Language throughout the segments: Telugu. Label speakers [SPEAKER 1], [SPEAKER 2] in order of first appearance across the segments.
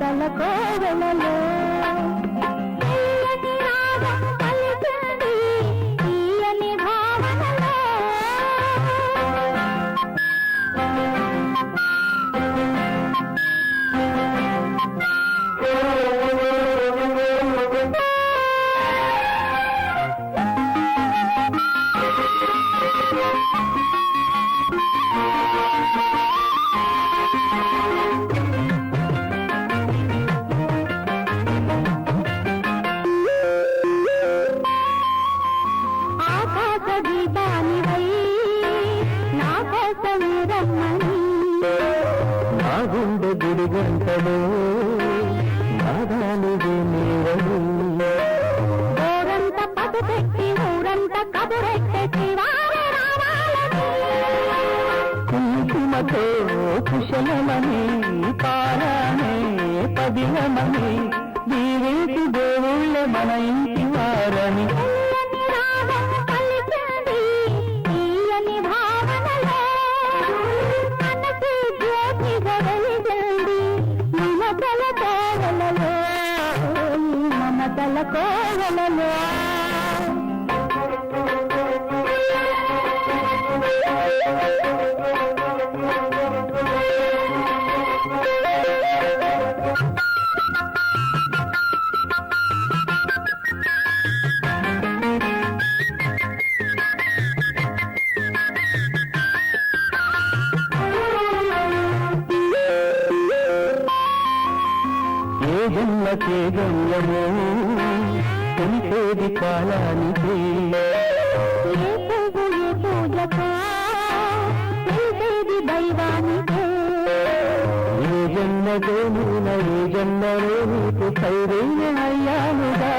[SPEAKER 1] కలకోవెలలో దానివై నా కోసం రమ్మని.
[SPEAKER 2] నా గుండె గుడి గంటలో నాదానివి నీవని
[SPEAKER 1] ఊరంత పదుపెట్టి ఊరంత కబురెట్టే
[SPEAKER 2] కుశలమని పారానే పదిలమని దేవుళ్ళ మన ఇంటి వారని.
[SPEAKER 1] మమతల కోవలలో మమతల కోవలలో.
[SPEAKER 2] ఏదెల్లకే గమ్యము తెలిపేది కాలానికి. ఏ జన్మదో నువ్వు ఏ జన్మలో నీకు ఖైరైన అయ్యానుగా.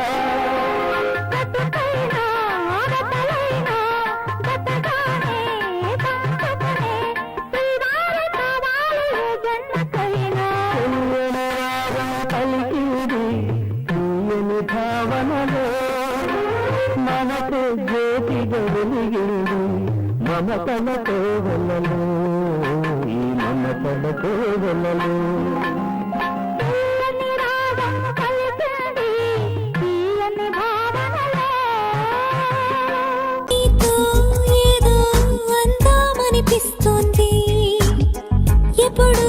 [SPEAKER 2] వెలిగింది మమతల కోవలలో ఈ మమతల కోవలలో
[SPEAKER 3] ఎప్పుడు